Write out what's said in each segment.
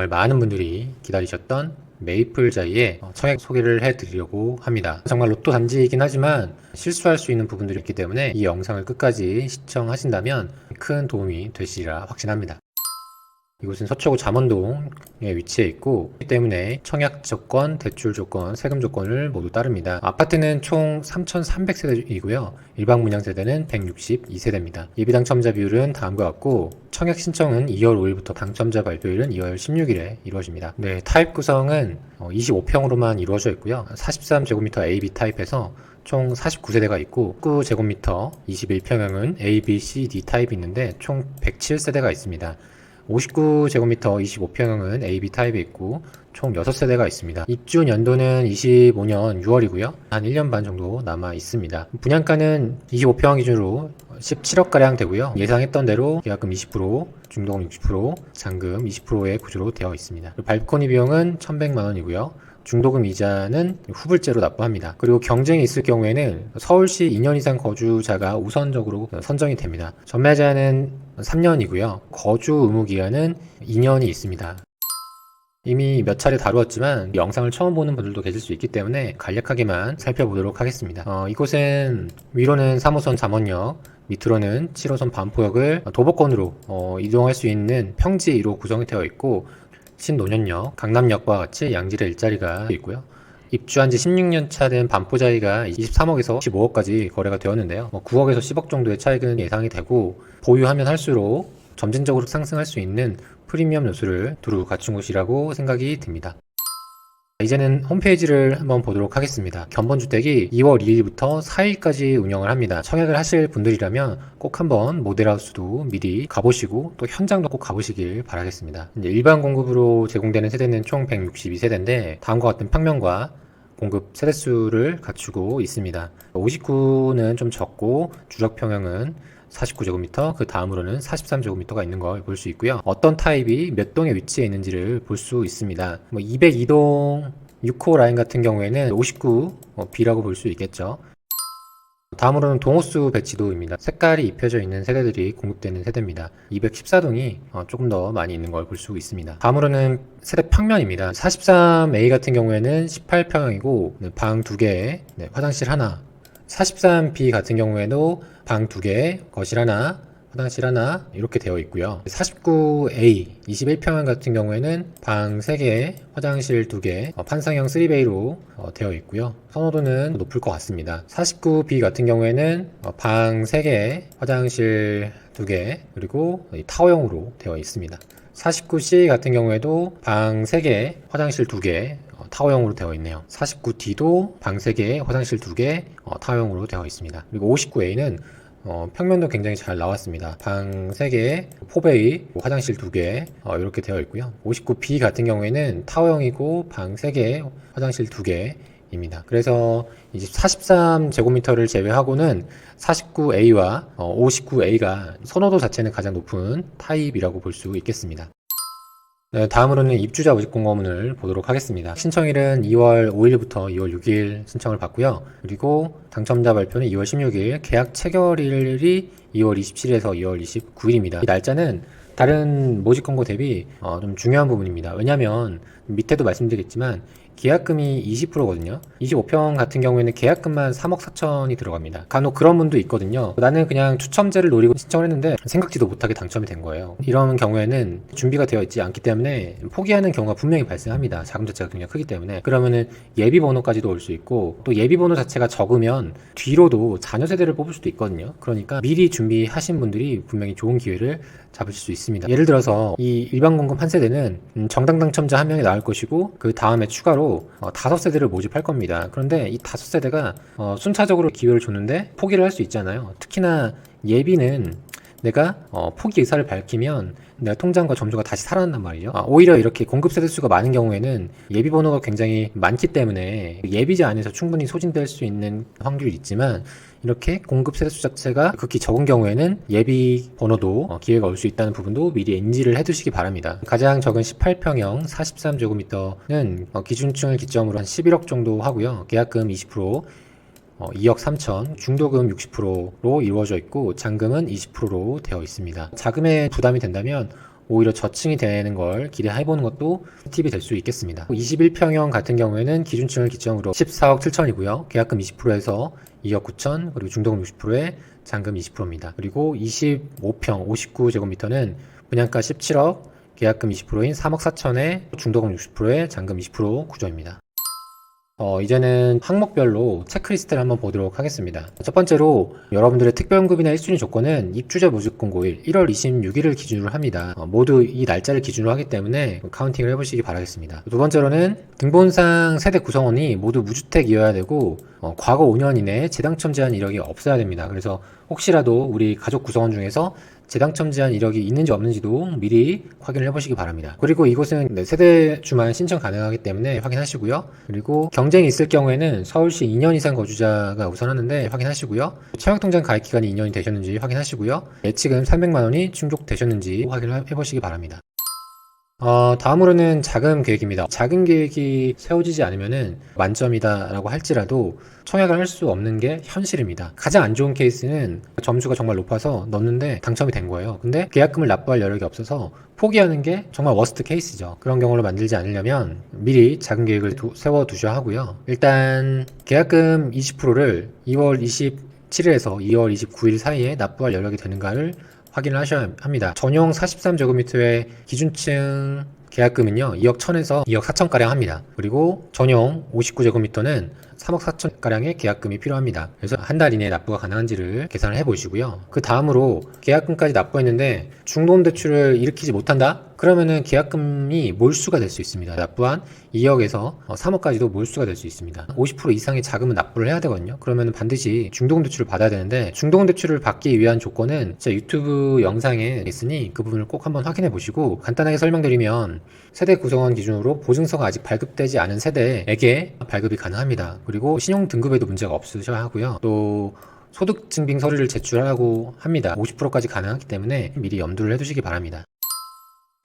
정말 많은 분들이 기다리셨던 메이플자이의 어, 청약 소개를 해드리려고 합니다. 정말 로또 단지이긴 하지만 실수할 수 있는 부분들이 있기 때문에 이 영상을 끝까지 시청하신다면 큰 도움이 되시리라 확신합니다. 이곳은 서초구 잠원동에 위치해 있고 이 때문에 청약 조건, 대출 조건, 세금 조건을 모두 따릅니다. 아파트는 총 3,300세대이고요. 일반 분양 세대는 162세대입니다. 예비 당첨자 비율은 다음과 같고 청약 신청은 2월 5일부터 당첨자 발표일은 2월 16일에 이루어집니다. 네, 타입 구성은 25평으로만 이루어져 있고요. 43제곱미터 AB 타입에서 총 49세대가 있고 9제곱미터 21평형은 A, B, C, D 타입이 있는데 총 107세대가 있습니다. 59제곱미터 25평형은 AB 타입이 있고 총 6세대가 있습니다. 입주 연도는 25년 6월이고요. 한 1년 반 정도 남아 있습니다. 분양가는 25평 기준으로 17억가량 되고요. 예상했던 대로 계약금 20%, 중도금 60%, 잔금 20%의 구조로 되어 있습니다. 발코니 비용은 1100만원이고요. 중도금 이자는 후불제로 납부합니다. 그리고 경쟁이 있을 경우에는 서울시 2년 이상 거주자가 우선적으로 선정이 됩니다. 전매자는 3년이고요. 거주 의무 기간은 2년이 있습니다. 이미 몇 차례 다루었지만 영상을 처음 보는 분들도 계실 수 있기 때문에 간략하게만 살펴보도록 하겠습니다. 어, 이곳은 위로는 3호선 잠원역, 밑으로는 7호선 반포역을 도보권으로 어, 이동할 수 있는 평지로 구성이 되어 있고 신노년역, 강남역과 같이 양질의 일자리가 있고요. 입주한 지 16년 차 된 반포자이가 23억에서 15억까지 거래가 되었는데요. 뭐 9억에서 10억 정도의 차익은 예상이 되고 보유하면 할수록 점진적으로 상승할 수 있는 프리미엄 요소를 두루 갖춘 곳이라고 생각이 듭니다. 이제는 홈페이지를 한번 보도록 하겠습니다. 견본주택이 2월 2일부터 4일까지 운영을 합니다. 청약을 하실 분들이라면 꼭 한번 모델하우스도 미리 가보시고 또 현장도 꼭 가보시길 바라겠습니다. 일반 공급으로 제공되는 세대는 총 162세대인데 다음과 같은 평면과 공급 세대수를 갖추고 있습니다. 59는 좀 적고 주력 평형은 49제곱미터, 그 다음으로는 43제곱미터가 있는 걸 볼 수 있고요. 어떤 타입이 몇 동에 위치해 있는지를 볼 수 있습니다. 뭐 202동 6호 라인 같은 경우에는 59B라고 볼 수 있겠죠. 다음으로는 동호수 배치도입니다. 색깔이 입혀져 있는 세대들이 공급되는 세대입니다. 214동이 어, 조금 더 많이 있는 걸 볼 수 있습니다. 다음으로는 세대 평면입니다. 43A 같은 경우에는 18평형이고 방 2개, 화장실 하나. 43B 같은 경우에도 방 2개, 거실 하나, 화장실 하나 이렇게 되어 있고요. 49A 21평형 같은 경우에는 방 3개, 화장실 2개, 어, 판상형 3베이로 어, 되어 있고요. 선호도는 높을 것 같습니다. 49B 같은 경우에는 어, 방 3개, 화장실 2개, 그리고 타워형으로 되어 있습니다. 49C 같은 경우에도 방 3개, 화장실 2개, 어, 타워형으로 되어 있네요. 49D도 방 3개, 화장실 2개, 어, 타워형으로 되어 있습니다. 그리고 59A는 어, 평면도 굉장히 잘 나왔습니다. 방 3개, 포베이, 화장실 2개 어, 이렇게 되어 있고요. 59B 같은 경우에는 타워형이고 방 3개, 화장실 2개 입니다. 그래서 이제 43제곱미터를 제외하고는 49A와 어, 59A가 선호도 자체는 가장 높은 타입이라고 볼 수 있겠습니다. 네, 다음으로는 입주자 모집 공고문을 보도록 하겠습니다. 신청일은 2월 5일부터 2월 6일 신청을 받고요. 그리고 당첨자 발표는 2월 16일, 계약 체결일이 2월 27일에서 2월 29일입니다. 이 날짜는 다른 모집 공고 대비 어, 좀 중요한 부분입니다. 왜냐하면 밑에도 말씀드렸지만 계약금이 20%거든요. 25평 같은 경우에는 계약금만 3억 4천이 들어갑니다. 간혹 그런 분도 있거든요. 나는 그냥 추첨제를 노리고 신청을 했는데 생각지도 못하게 당첨이 된 거예요. 이런 경우에는 준비가 되어 있지 않기 때문에 포기하는 경우가 분명히 발생합니다. 자금 자체가 굉장히 크기 때문에. 그러면은 예비 번호까지도 올 수 있고 또 예비 번호 자체가 적으면 뒤로도 자녀 세대를 뽑을 수도 있거든요. 그러니까 미리 준비하신 분들이 분명히 좋은 기회를 잡으실 수 있습니다. 예를 들어서 이 일반 공급 한 세대는 음, 정당 당첨자 한 명이 나올 것이고 그 다음에 추가로 어, 다섯 세대를 모집할 겁니다. 그런데 이 다섯 세대가 어, 순차적으로 기회를 줬는데 포기를 할 수 있잖아요. 특히나 예비는 내가 어, 포기 의사를 밝히면 내가 통장과 점주가 다시 살아난단 말이죠. 아, 오히려 이렇게 공급 세대 수가 많은 경우에는 예비 번호가 굉장히 많기 때문에 예비자 안에서 충분히 소진될 수 있는 확률이 있지만 이렇게 공급 세대 수 자체가 극히 적은 경우에는 예비 번호도 어, 기회가 올 수 있다는 부분도 미리 인지를 해두시기 바랍니다. 가장 적은 18평형 43제곱미터는 어, 기준층을 기점으로 한 11억 정도 하고요. 계약금 20%, 어, 2억 3천, 중도금 60%로 이루어져 있고 잔금은 20%로 되어 있습니다. 자금에 부담이 된다면 오히려 저층이 되는 걸 기대해보는 것도 팁이 될 수 있겠습니다. 21평형 같은 경우에는 기준층을 기점으로 14억 7천이고요. 계약금 20%에서 2억 9천, 그리고 중도금 60%에 잔금 20%입니다. 그리고 25평 59제곱미터는 분양가 17억, 계약금 20%인 3억 4천에 중도금 60%에 잔금 20% 구조입니다. 어, 이제는 항목별로 체크리스트를 한번 보도록 하겠습니다. 첫 번째로 여러분들의 특별연금이나 1순위 조건은 입주자 무조건고일 1월 26일을 기준으로 합니다. 어, 모두 이 날짜를 기준으로 하기 때문에 카운팅을 해보시기 바라겠습니다. 두 번째로는 등본상 세대 구성원이 모두 무주택이어야 되고 어, 과거 5년 이내에 재당첨 제한 이력이 없어야 됩니다. 그래서 혹시라도 우리 가족 구성원 중에서 재당첨 제한 이력이 있는지 없는지도 미리 확인을 해보시기 바랍니다. 그리고 이곳은 네, 세대주만 신청 가능하기 때문에 확인하시고요. 그리고 경쟁이 있을 경우에는 서울시 2년 이상 거주자가 우선하는데 확인하시고요. 청약통장 가입 기간이 2년이 되셨는지 확인하시고요. 예치금 300만 원이 충족되셨는지 확인을 해보시기 바랍니다. 어, 다음으로는 자금 계획입니다. 자금 계획이 세워지지 않으면은 만점이다라고 할지라도 청약을 할 수 없는 게 현실입니다. 가장 안 좋은 케이스는 점수가 정말 높아서 넣었는데 당첨이 된 거예요. 근데 계약금을 납부할 여력이 없어서 포기하는 게 정말 워스트 케이스죠. 그런 경우를 만들지 않으려면 미리 자금 계획을 두- 세워 두셔야 하고요. 일단 계약금 20%를 2월 27일에서 2월 29일 사이에 납부할 여력이 되는가를 확인을 하셔야 합니다. 전용 43제곱미터의 기준층 계약금은요, 2억 1000에서 2억 4천가량 합니다. 그리고 전용 59제곱미터는 3억 4천가량의 계약금이 필요합니다. 그래서 한 달 이내에 납부가 가능한지를 계산을 해 보시고요. 그 다음으로 계약금까지 납부했는데 중도금 대출을 일으키지 못한다? 그러면은 계약금이 몰수가 될 수 있습니다. 납부한 2억에서 3억까지도 몰수가 될 수 있습니다. 50% 이상의 자금은 납부를 해야 되거든요. 그러면 반드시 중도금 대출을 받아야 되는데 중도금 대출을 받기 위한 조건은 제 유튜브 영상에 있으니 그 부분을 꼭 한번 확인해 보시고 간단하게 설명드리면 세대 구성원 기준으로 보증서가 아직 발급되지 않은 세대에게 발급이 가능합니다. 그리고 신용 등급에도 문제가 없으셔야 하고요. 또 소득 증빙 서류를 제출하고 합니다. 50%까지 가능하기 때문에 미리 염두를 해두시기 바랍니다.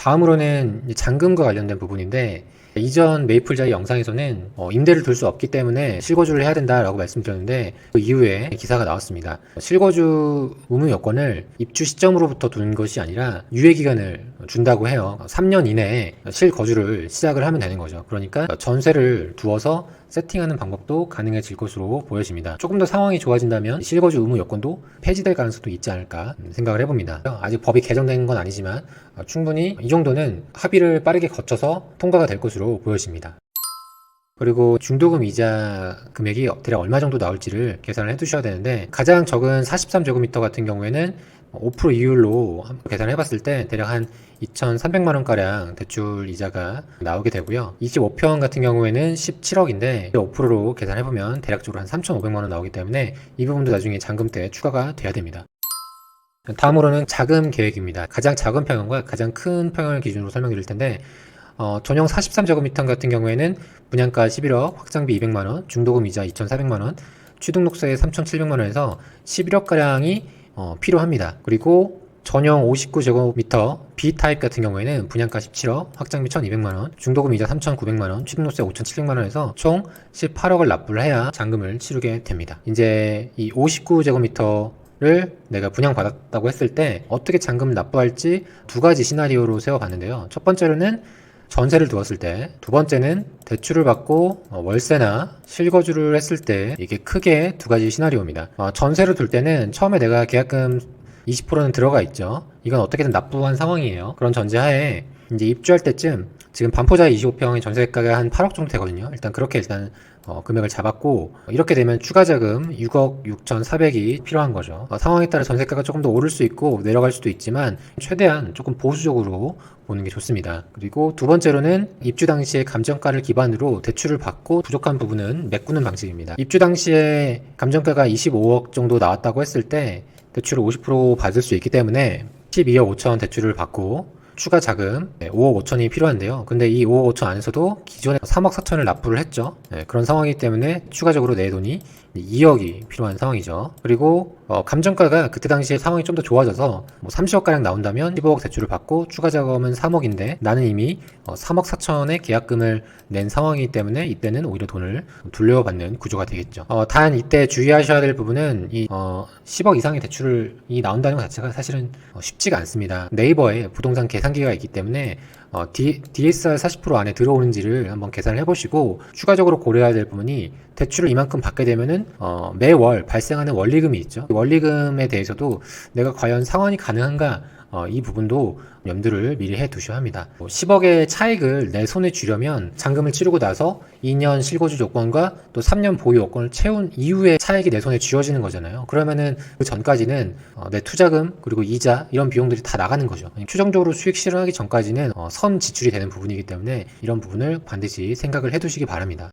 다음으로는 잔금과 관련된 부분인데 이전 메이플자의 영상에서는 어, 임대를 둘 수 없기 때문에 실거주를 해야 된다라고 말씀드렸는데 그 이후에 기사가 나왔습니다. 실거주 의무 여건을 입주 시점으로부터 두는 것이 아니라 유예 기간을 준다고 해요. 3년 이내에 실거주를 시작을 하면 되는 거죠. 그러니까 전세를 두어서 세팅하는 방법도 가능해질 것으로 보여집니다. 조금 더 상황이 좋아진다면 실거주 의무 여건도 폐지될 가능성도 있지 않을까 생각을 해봅니다. 아직 법이 개정된 건 아니지만 어, 충분히 이 정도는 합의를 빠르게 거쳐서 통과가 될 것으로 보여집니다. 그리고 중도금 이자 금액이 대략 얼마 정도 나올지를 계산을 해 두셔야 되는데 가장 적은 43제곱미터 같은 경우에는 5% 이율로 계산을 해봤을 때 대략 한 2,300만 원 가량 대출 이자가 나오게 되고요. 25평 같은 경우에는 17억인데 5%로 계산해보면 대략적으로 한 3,500만 원 나오기 때문에 이 부분도 나중에 잔금 때 추가가 돼야 됩니다. 다음으로는 자금 계획입니다. 가장 작은 평형과 가장 큰 평형을 기준으로 설명드릴 텐데 어, 전용 43제곱미터 같은 경우에는 분양가 11억, 확장비 200만원, 중도금 이자 2,400만원, 취등록세 3,700만원에서 11억가량이 어, 필요합니다. 그리고 전용 59제곱미터 B타입 같은 경우에는 분양가 17억, 확장비 1,200만원, 중도금 이자 3,900만원, 취등록세 5,700만원에서 총 18억을 납부를 해야 잔금을 치르게 됩니다. 이제 이 59제곱미터 를 내가 분양받았다고 했을 때 어떻게 잔금을 납부할지 두 가지 시나리오로 세워봤는데요. 첫 번째로는 전세를 두었을 때, 두 번째는 대출을 받고 어, 월세나 실거주를 했을 때 이게 크게 두 가지 시나리오입니다. 어, 전세를 둘 때는 처음에 내가 계약금 20%는 들어가 있죠. 이건 어떻게든 납부한 상황이에요. 그런 전제하에 이제 입주할 때쯤 지금 반포자 25평의 전세가가 한 8억 정도 되거든요. 일단 그렇게 일단 어, 금액을 잡았고 이렇게 되면 추가 자금 6억 6,400이 필요한 거죠. 어, 상황에 따라 전세가가 조금 더 오를 수 있고 내려갈 수도 있지만 최대한 조금 보수적으로 보는 게 좋습니다. 그리고 두 번째로는 입주 당시의 감정가를 기반으로 대출을 받고 부족한 부분은 메꾸는 방식입니다. 입주 당시에 감정가가 25억 정도 나왔다고 했을 때 대출을 50% 받을 수 있기 때문에 12억 5천 대출을 받고 추가 자금 5억 5천이 필요한데요. 근데 이 5억 5천 안에서도 기존에 3억 4천을 납부를 했죠. 네, 그런 상황이기 때문에 추가적으로 내 돈이 2억이 필요한 상황이죠. 그리고 어, 감정가가 그때 당시에 상황이 좀 더 좋아져서 뭐 30억 가량 나온다면 15억 대출을 받고 추가 자금은 3억인데 나는 이미 어, 3억 4천의 계약금을 낸 상황이기 때문에 이때는 오히려 돈을 돌려받는 구조가 되겠죠. 어, 단 이때 주의하셔야 될 부분은 이 어, 10억 이상의 대출이 나온다는 것 자체가 사실은 어, 쉽지가 않습니다. 네이버에 부동산 계산 계산기가 있기 때문에 어, D, DSR 40% 안에 들어오는지를 한번 계산을 해보시고 추가적으로 고려해야 될 부분이 대출을 이만큼 받게 되면은 어, 매월 발생하는 원리금이 있죠. 원리금에 대해서도 내가 과연 상환이 가능한가 어, 이 부분도 염두를 미리 해 두셔야 합니다. 뭐 10억의 차익을 내 손에 쥐려면 잔금을 치르고 나서 2년 실거주 조건과 또 3년 보유 요건을 채운 이후에 차익이 내 손에 쥐어지는 거잖아요. 그러면은 그 전까지는 어, 내 투자금 그리고 이자 이런 비용들이 다 나가는 거죠. 최종적으로 수익 실현하기 전까지는 어, 선 지출이 되는 부분이기 때문에 이런 부분을 반드시 생각을 해 두시기 바랍니다.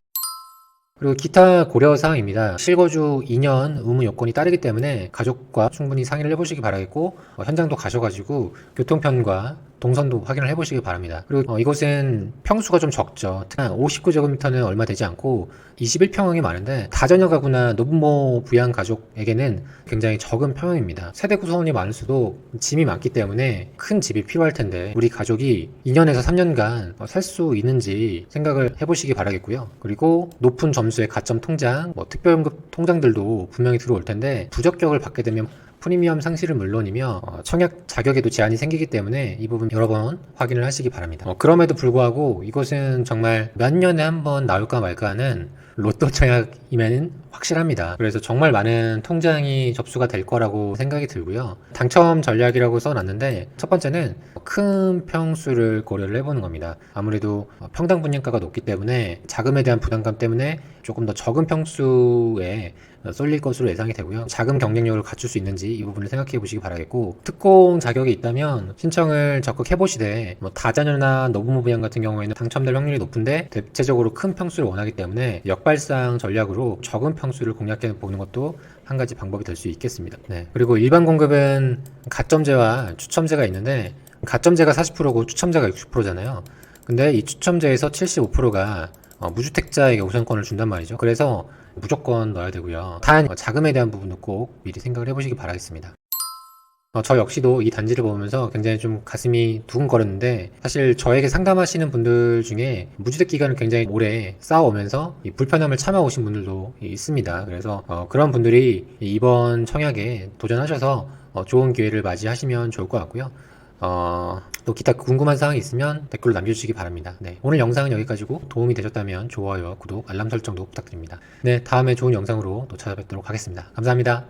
그리고 기타 고려 사항입니다. 실거주 2년 의무 요건이 따르기 때문에 가족과 충분히 상의를 해보시기 바라겠고 어, 현장도 가셔가지고 교통편과 동선도 확인을 해보시기 바랍니다. 그리고 어, 이곳은 평수가 좀 적죠. 59제곱미터는 얼마 되지 않고 21평형이 많은데 다자녀 가구나 노부모 부양 가족에게는 굉장히 적은 평형입니다. 세대 구성원이 많을수록 짐이 많기 때문에 큰 집이 필요할 텐데 우리 가족이 2년에서 3년간 어, 살수 있는지 생각을 해보시기 바라겠고요. 그리고 높은 점수의 가점 통장, 뭐 특별연금 통장들도 분명히 들어올 텐데 부적격을 받게 되면 프리미엄 상실은 물론이며 어, 청약 자격에도 제한이 생기기 때문에 이 부분 여러 번 확인을 하시기 바랍니다. 어, 그럼에도 불구하고 이것은 정말 몇 년에 한 번 나올까 말까 하는 로또 청약이면 확실합니다. 그래서 정말 많은 통장이 접수가 될 거라고 생각이 들고요. 당첨 전략이라고 써놨는데 첫 번째는 큰 평수를 고려를 해보는 겁니다. 아무래도 평당 분양가가 높기 때문에 자금에 대한 부담감 때문에 조금 더 적은 평수에 쏠릴 것으로 예상이 되고요. 자금 경쟁력을 갖출 수 있는지 이 부분을 생각해 보시기 바라겠고 특공 자격이 있다면 신청을 적극 해보시되 뭐 다자녀나 노부모 부양 같은 경우에는 당첨될 확률이 높은데 대체적으로 큰 평수를 원하기 때문에 역 발상 전략으로 적은 평수를 공략해 보는 것도 한 가지 방법이 될 수 있겠습니다. 네. 그리고 일반 공급은 가점제와 추첨제가 있는데 가점제가 40%고 추첨제가 60%잖아요. 근데 이 추첨제에서 75%가 어, 무주택자에게 우선권을 준단 말이죠. 그래서 무조건 넣어야 되고요. 단 어, 자금에 대한 부분도 꼭 미리 생각을 해보시기 바라겠습니다. 어, 저 역시도 이 단지를 보면서 굉장히 좀 가슴이 두근거렸는데 사실 저에게 상담하시는 분들 중에 무주택 기간을 굉장히 오래 쌓아오면서 이 불편함을 참아오신 분들도 있습니다. 그래서 어, 그런 분들이 이번 청약에 도전하셔서 어, 좋은 기회를 맞이하시면 좋을 것 같고요. 어, 또 기타 궁금한 사항이 있으면 댓글로 남겨주시기 바랍니다. 네, 오늘 영상은 여기까지고 도움이 되셨다면 좋아요, 구독, 알람 설정도 부탁드립니다. 네, 다음에 좋은 영상으로 또 찾아뵙도록 하겠습니다. 감사합니다.